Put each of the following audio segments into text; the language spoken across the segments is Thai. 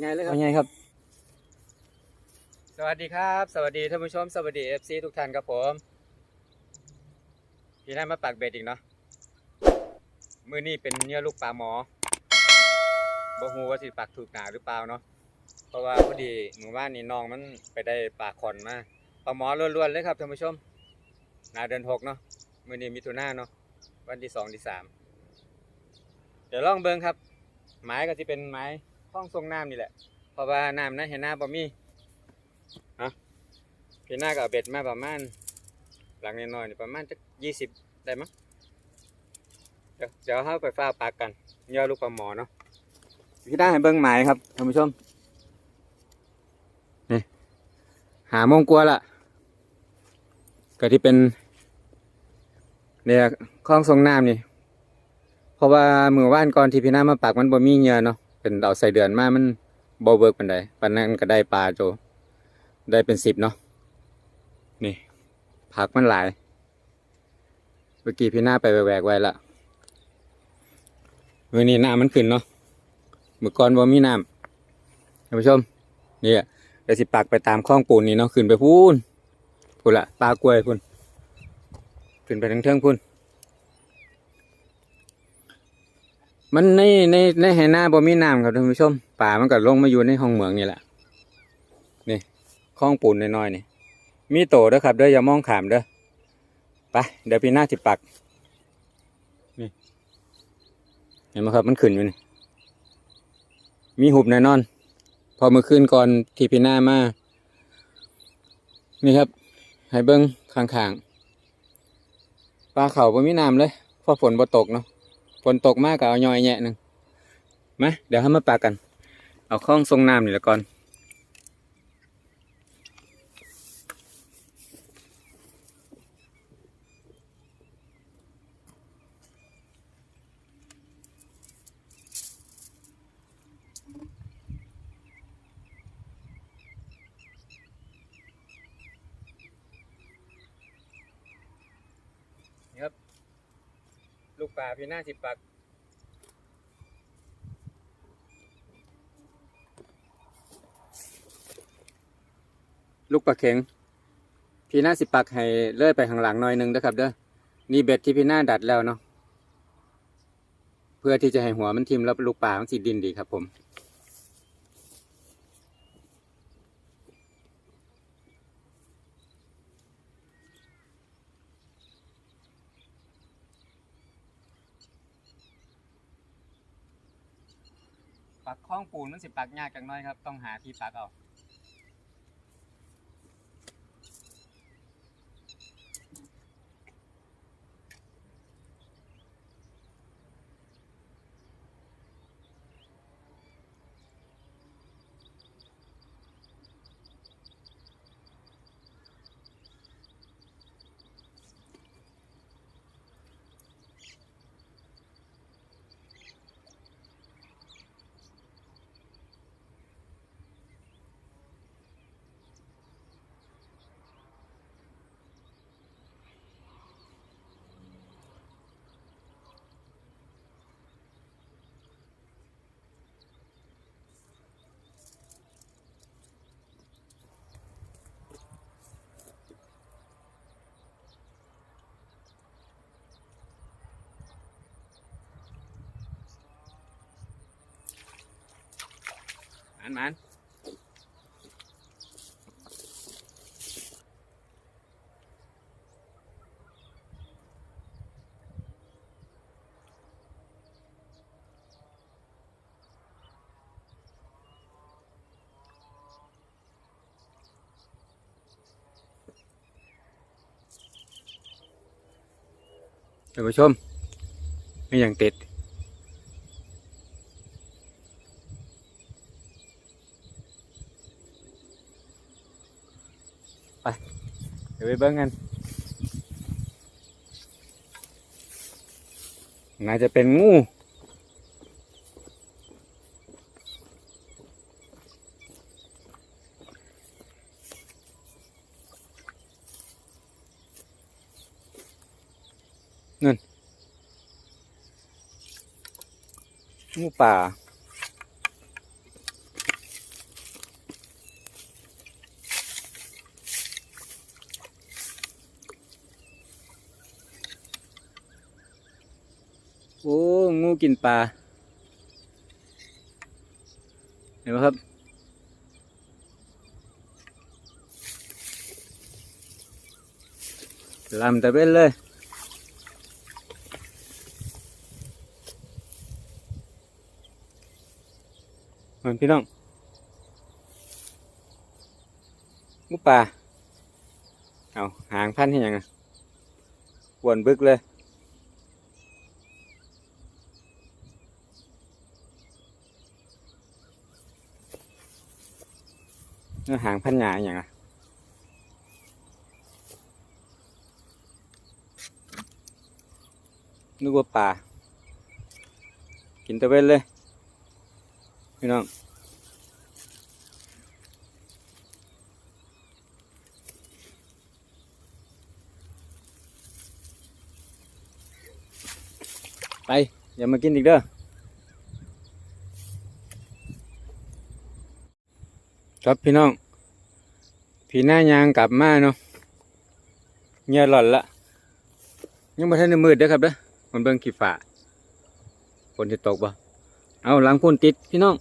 ปักใหญ่เลยครับว่าไงครับ สวัสดีครับ สวัสดีท่านผู้ชม สวัสดีเอฟซีทุกท่านครับผมพี่ได้มาปักเบ็ดอีกเนาะ มือนี้เป็นเนื้อลูกปลาหมอบ่ฮู้ว่าสิปักถูกหนาหรือเปล่าเนาะ เพราะว่าพอดีหมู่บ้านนี้น้องมันไปได้ปลาขอนมา ปลาหมอล้วนๆเลยครับท่านผู้ชม หนาเดือนหกเนาะ มือนี้มิถุนาเนาะ วันที่สองที่สาม เดี๋ยวลองเบิ่งครับ ไม้ก็จะเป็นไม้ ห้องทรงน้ำนี่แหละ เพราะว่าน้ำนะเห็นหน้าบ่มีฮะพี่หน้าก็เอาเบ็ดมาประมาณ หลังน้อยๆนี่ประมาณจะยี่สิบได้มั้งเดี๋ยวเดี๋ยวเข้าไปฟ้าปากกันย่อลูกปลาหมอเนาะพี่หน้าให้เบิ่งไม้ครับท่านผู้ชมนี่หาโมงกลัวละก็ที่เป็นเนี่ยคลองทรงน้ำนี่ เพราะว่ามือว่านก่อนที่พี่น้ามาปากมันบ่มีเหงื่อเนาะ เป็นเอาใส่เดือนมามันบ่เบิร์กปานใดปานนั้นก็ได้ปลาโจ ได้เป็นสิบเนาะนี่ ผักมันหลาย เมื่อกี้พี่หน้าไปแหวกไว้ละมื่อนี้น้ำมันขึ้นเนาะเมื่อก่อนบ่มีน้ำท่านผู้ชมนี่อะเดี๋ยวสิปักไปตามคลองปูนนี่เนาะขึ้นไปพูนพูนละปลากล้วยพูนขึ้นไปทั้งเทิงพูน มันในในในไหหน้าบ่มีน้ำครับท่านผู้ชมป่ามันก็ลงมาอยู่ในห้องเหมืองนี่แหละนี่คลองปูนน้อยๆนี่มีโตด้อครับเด้ออย่ามองขามเด้อไปเดี๋ยวพี่หน้าสิปักนี่เห็นไหมครับมันขึ้นอยู่นี่มีหุบแน่นอน พอมื่อคืนก่อนที่พี่หน้ามานี่ครับให้เบิ้งข้างๆปลาเขาบ่มีน้ำเลยเพราะฝนบ่ตกเนาะ ฝนตกมากก็เอาย่อยแยะหนึ่งมาเดี๋ยวให้มาปากกัน เอาข้องทรงน้ำนี่ละก่อน นี่ครับ ลูกปลา พี่หน้าสิบปักลูกปลาเข็ง พี่หน้าสิปักให้เลื่อยไปข้างหลังหน่อยหนึงนะครับเด้อนี่เบ็ดที่พี่หน้าดัดแล้วเนาะเพื่อที่จะให้หัวมันทิ่มแล้วลูกปลามันสิดินดีครับผม ปักข้องปูนมันสิปักยากจังน้อยครับ ต้องหาที่ปักเอา มันมันท่านผู้ชมไม่อย่างติด เดี๋ยว ไปเบิ้งกัน น่าจะเป็นงูนั่นงูป่า โอ้ งูกินปลา เห็นไหมครับ ลำตะเบ็นเลย มันพี่น้องงูป่าเอาหางพันให้ยังอะวนบึกเลย nó hàng phanh nhà nhỉ nước qua ป่า กินตะเวนเลย พี่น้องไป อย่ามากินอีกเด้อ ครับพี่น้องพี่หน้ายางกลับมาเนาะเงียหล่อนละยังไม่ทันมืดเด้อครับเด้อมันเบิ่งขีฟ้าฝนจะตกบ่เอาหลังพ่นติดพี่น้อง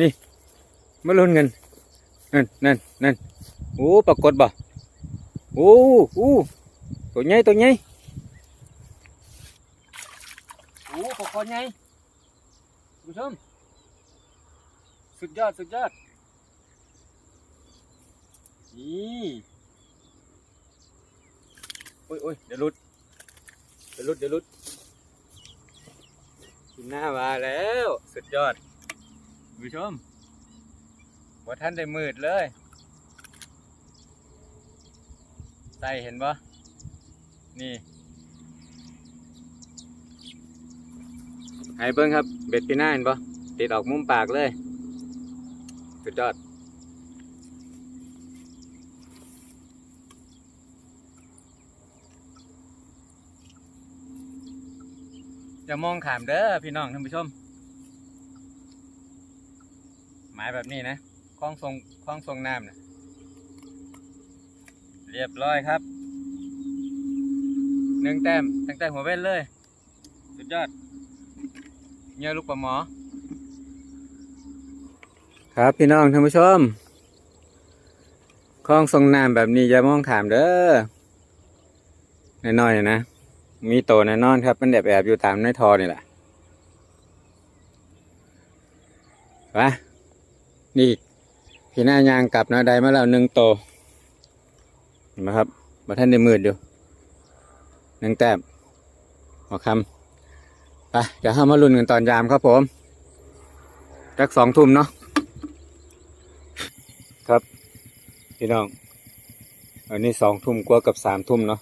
นี่มาลุ้นกันนั่นนั่นนั่นโอ้ปรากฏบ่โอ้โอ้ตัวใหญ่ตัวใหญ่โอ้ปรากฏใหญ่คุณผู้ชมสุดยอด สุดยอด นี่โอ้ยโอ้ยเดี๋ยวหลุด เดี๋ยวหลุด เดี๋ยวหลุดกินหน้ามาแล้ว สุดยอดคุณผู้ชมว่าท่านได้มืดเลยใส่เห็นปะนี่ ให้เบิ้งครับ เบ็ดปีหน้าเห็นปะติดออกมุมปากเลย สุดยอด อย่ามองขามเด้อพี่น้องท่านผู้ชม หมายแบบนี้นะคล้องทรงคล้องทรงน้ำนะเรียบร้อยครับหนึ่งแต้มตั้งแต่หัวเว้นเลย สุดยอดเงี้ยลูกปลาหมอ ครับพี่น้องท่านผู้ชมคล้องทรงน้ำแบบนี้อย่ามองขามเด้อน้อยๆนะ มีโตแน่นอนครับ มันแอบแอบอยู่ตามในทอนี่แหละวะนี่พี่หน้ายางกลับนะได้มาแล้วหนึ่งโตเห็นไหมครับมาท่านได้มืดอยู่หนึ่งแต้มหัวคำไปเดี๋ยวเข้ามาลุ้นกันตอนยามครับผมจักสองทุ่มเนาะครับ พี่น้อง อันนี้สองทุ่มกว่ากับสามทุ่มเนาะ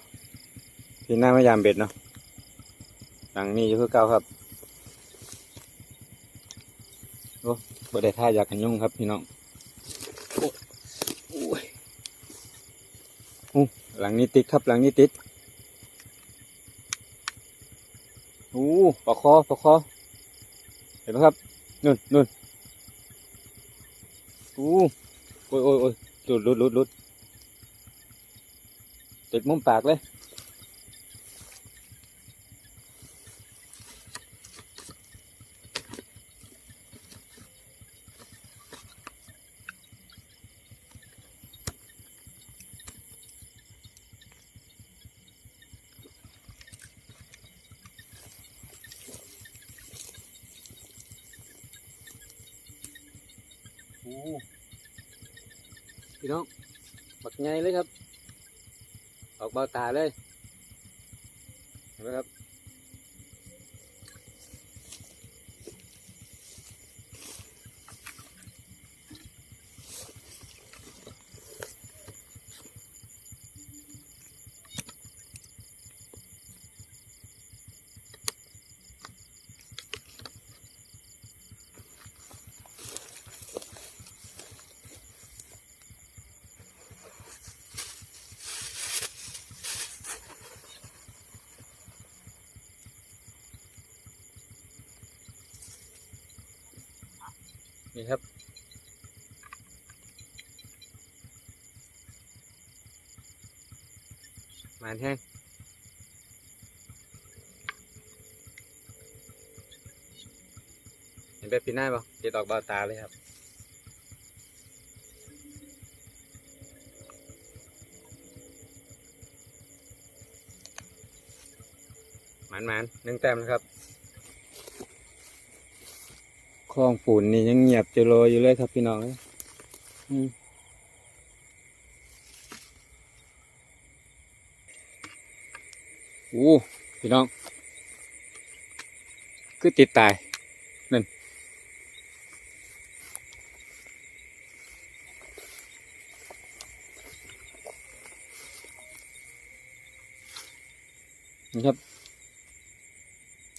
พี่หน้ามายามเบ็ดเนาะหลังนี้อยู่คือเก่าครับโอ้บ่ได้ท่าอยากกันยุ่งครับพี่น้องโอ้โอ้ยอู้หลังนี้ติดครับหลังนี้ติดโอ้ปลาคอปลาคอเห็นไหมครับนู่นนู่นโอ้ยโอ้ยโอ้ยหลุดหลุดหลุดหลุดติดมุมปากเลย โอ้ พี่น้องบักไงเลยครับ ออกเบาตาเลย เห็นไหมครับ มาแห้งเห็นแบบปีหน้าบ่ติดออกเบาตาเลยครับหมานหมานหนึ่งเต็มนะครับคลองฝุ่นนี่ยังเงียบจะรออยู่เลยครับพี่น้องอืม พี่น้อง คือติดตายนั่นนี่ครับ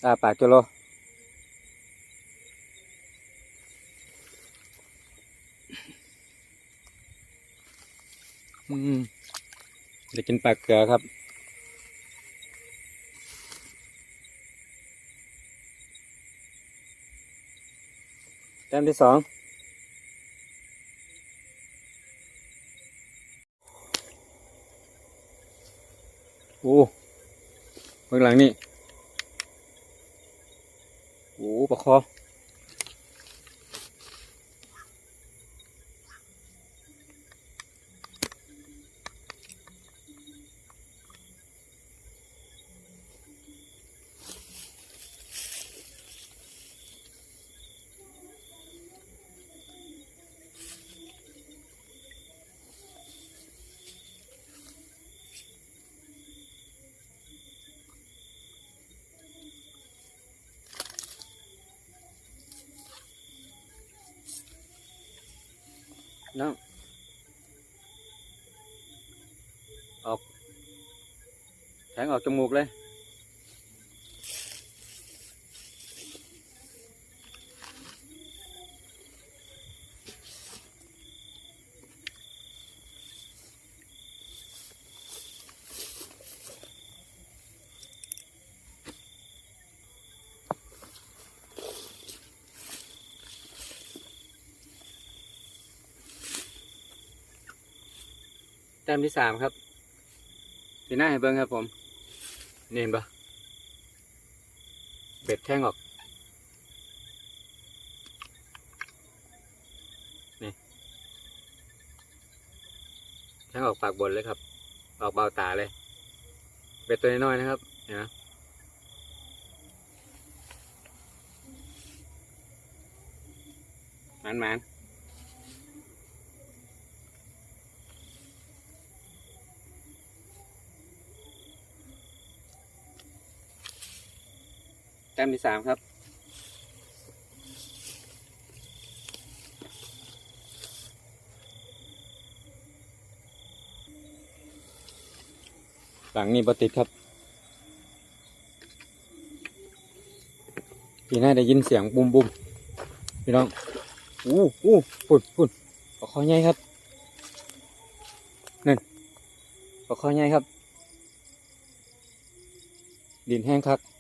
ตาปากจะโลอืมได้กินปลาเกลือครับ ต้มที่สองโอ้เบื้องหลังนี่ น้องออกแทงออกจมูกเลย แต้มที่สามครับปีหน้าให้เบิ้งครับผมนี่เห็นปะเบ็ดแท่งออกนี่แท่งออกปากบนเลยครับ ออกเบาตาเลย เบ็ดตัวน้อยๆนะครับเห็นไหมมันมัน แต้มที่สามครับ หลังนี้บติดครับพี่น่าได้ยินเสียงบุมบุมพี่น้อง อู้อู้ปุ่นปุ่นปลาคอใหญ่ครับนั่นปลาคอใหญ่ครับ ดินแห้งครับ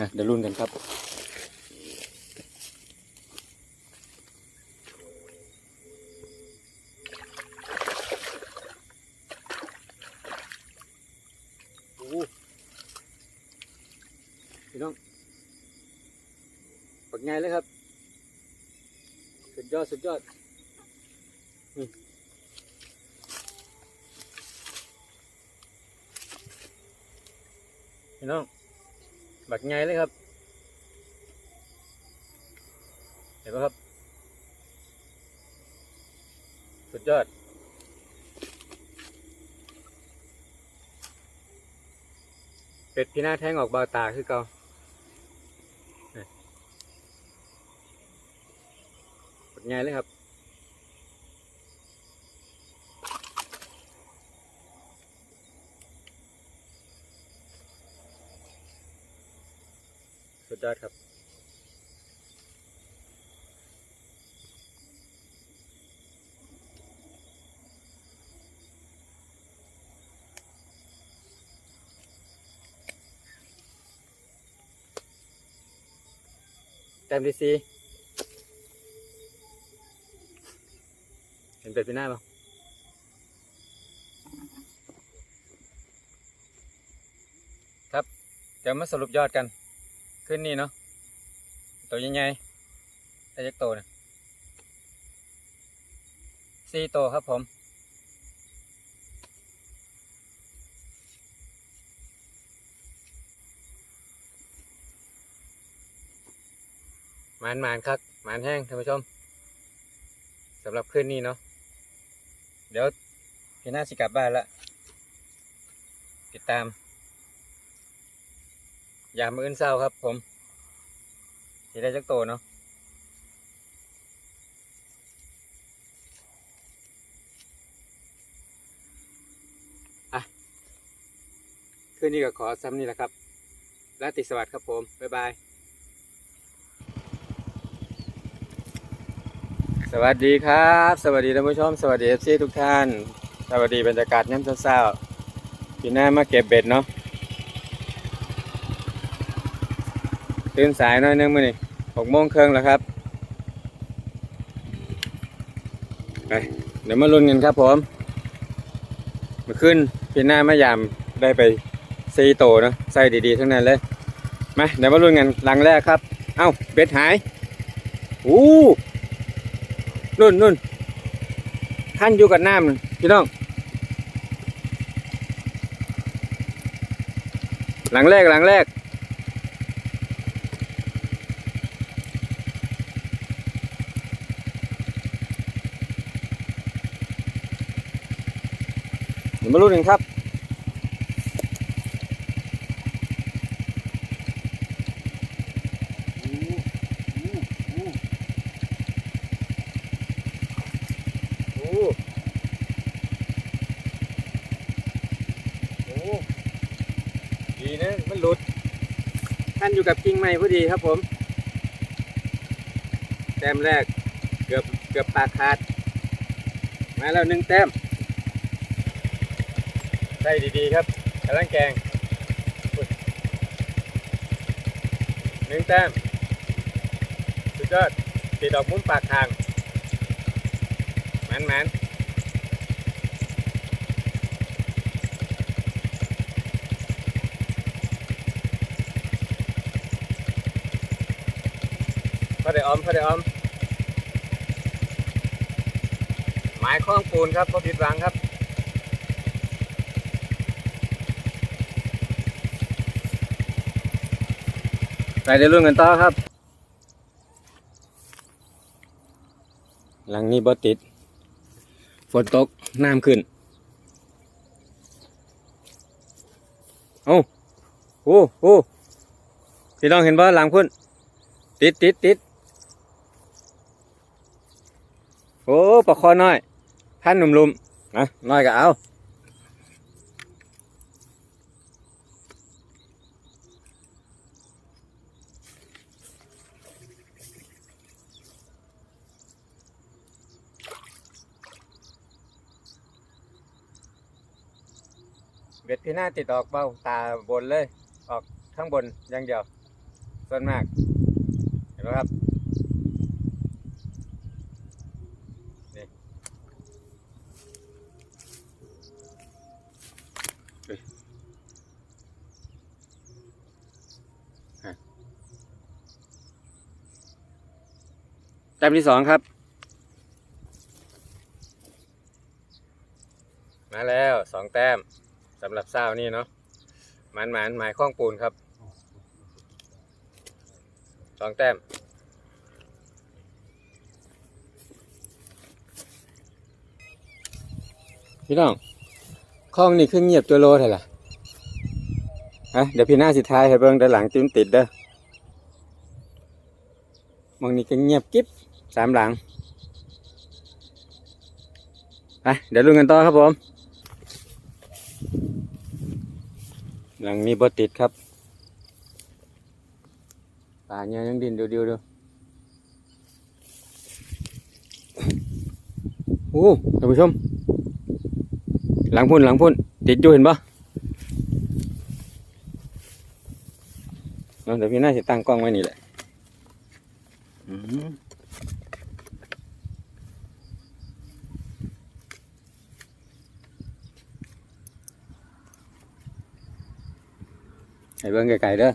อะเดี๋ยวรุ่นกันครับ โอ้พี่น้องปักไงเลยครับ สุดย อดพี่น้องบักไงเลยครับ เห็นไหมครับ สุดยอดเป็ดพี่หน้าแท่งออกเบาตาคือเกา ใหญ่เลยครับสุดยอดครับเต็มที่สี่ เห็นเป็ดพี่หน้าเปล่าครับเดี๋ยวมาสรุปยอดกัน ขึ้นนี่เนาะตัวใหญ่ๆแต่ยักโตเนะสี่โตครับผมหมานหมานครับหมานแห้งท่านผู้ชมสำหรับคืนนี้เนาะ เดี๋ยวพี่น้าสิกลับบ้านละติดตาม ยามมื้ออื่นเศร้าครับ ผมสิได้จักโตเนาะอะคืนนี้ก็ขอซ้ำนี่แหละครับราตรีสวัสดิ์ครับผม บ๊ายบาย สวัสดีครับ สวัสดีท่านผู้ชม สวัสดีเอฟซีทุกท่าน สวัสดีบรรยากาศย่ำเช้าๆพี่หน้ามาเก็บเบ็ดเนาะตื่นสายหน้อยนึงมื้อนี่หกโมงครึ่งแล้วครับไปเดี๋ยวมาลุ้นกันครับผมมาขึ้นพี่หน้ามายามได้ไปซีโตเนาะใส่ดีๆทั้งนั้นเลยมาเดี๋ยวมาลุ้นกันหลังแรกครับ เอ้าเบ็ดหายอู้ นุ่นนุ่นท่านอยู่กับน้ำพี่น้อง หลังแรกหลังแรกเดี๋ยวมาลุ้นกันครับ โอ้โอ้ดีนะ มันหลุดท่านอยู่กับกิ่งไม้พอดีครับผม แต้มแรก เกือบเกือบปากขาด มาแล้วหนึ่งแต้ม ได้ดีๆครับกำลังแกงอุ๊ยหนึ่งแต้ม สุดยอดติดดอกมุ้นปากทาง มันมันพอได้ออมพอได้ออม หมายข้องปูนครับพอผิดหวังครับไปเดี๋ยวรุ่นกันต่อครับ หลังนี้บ่ติด ฝนตกน้ำขึ้น เอ้โอ้โอ้พี่น้องเห็นบ่หลังพุ่นติดติดติดโอ้ปลาคอน้อยท่านหนุ่มลุมนะน้อยก็เอา บ็ดที่หน้าติดออกเบ้าตาบนเลย ออกข้างบนอย่างเดียว ส่วนมากเห็นไหมครับนี่ยฮะแต้มที่สองครับ มาแล้วสองแต้ม สำหรับ เศร้านี่เนาะหมันหมันหมายข้องปูนครับสองแต้มพี่น้องข้องนี่คือเงียบตัวโลเท่าไหร่ฮะเดี๋ยวพี่หน้าสิท้ายให้เบิ่งด้านหลังจิ้มติดเด้อมองนี่ก็เงียบกิ๊บสามหลังไปเดี๋ยวลุ้นกันต่อครับผม หลังนี้บ่ติดครับป่าเนี่ยยังดินเดียวๆดูโอ้ท่านผู้ชม หลังพุ่นหลังพุ่นติดอยู่เห็นปะเอาเดี๋ยวพี่น่าจะตั้งกล้องไว้นี่แหละ อืม ให้เบิ่งไกลๆเด้อ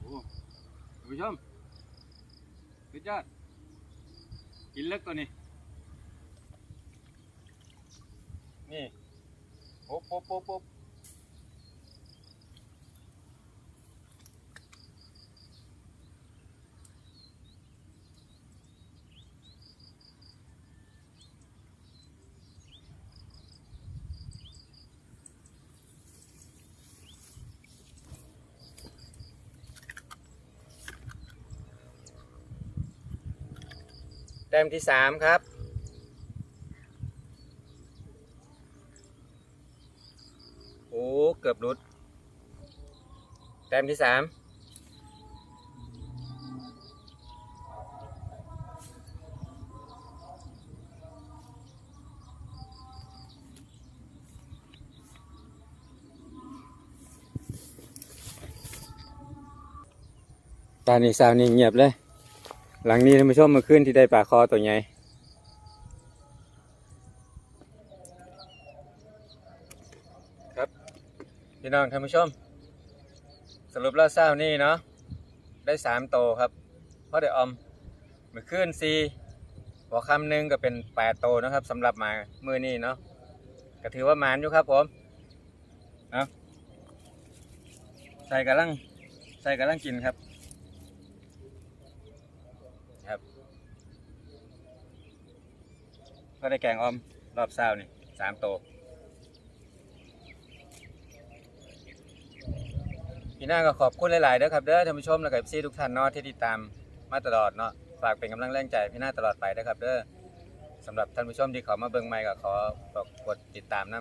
โอ้ท่านผู้ชมสุดยอดกิน เล็กตัวนี้ นี่ปุ๊บปุ๊บปุ๊บปุ๊บ แต้มที่สามครับ โอ้เกือบหลุด แต้มที่สามตานี่สาวนี่เงียบเลย หลังนี้ท่านผู้ชมมาขึ้นที่ได้ปลาคอตัวใหญ่ครับพี่น้องท่านผู้ชม สรุปแล้วเศร้านี่เนาะได้สามโตครับเพราะได้ออมมื่อคืนสี่หัวคำหนึ่งก็เป็นแปดโตนะครับสำหรับมามือนี้เนาะก็ถือว่าหมานอยู่ครับผมเอาใส่กระลังใส่กระลังกินครับ ก็ได้แกงออมรอบเช้านี่สามโตพี่หน้าก็ขอบคุณหลายๆเด้อครับเด้อท่านผู้ชมและกับซีทุกท่านเนาะที่ติดตามมาตลอดเนาะฝากเป็นกำลังแรงใจพี่หน้าตลอดไปเด้อครับเด้อสำหรับท่านผู้ชมที่เขามาเบิ่งใหม่ก็ขอกดติดตามนํ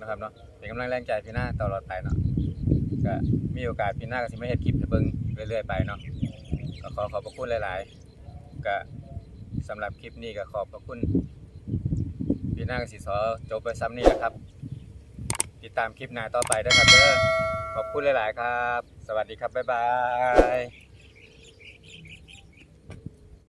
นะครับเนาะเป็นกำลังแรงใจพี่หน้าตลอดไปเนาะก็มีโอกาสพี่หน้าก็สิมาเฮ็ดคลิปให้เบิ่งเรื่อยๆไปเนาะก็ขอขอบพระคุณหลาย ๆก็ สำหรับคลิปนี้ก็ขอบพระคุณพี่นางสีสอจบไปซ้ำนี่นะครับ ติดตามคลิปหน้าต่อไปด้อครับเด้อขอบคุณหลาย ๆ ครับ สวัสดีครับ บ๊ายบาย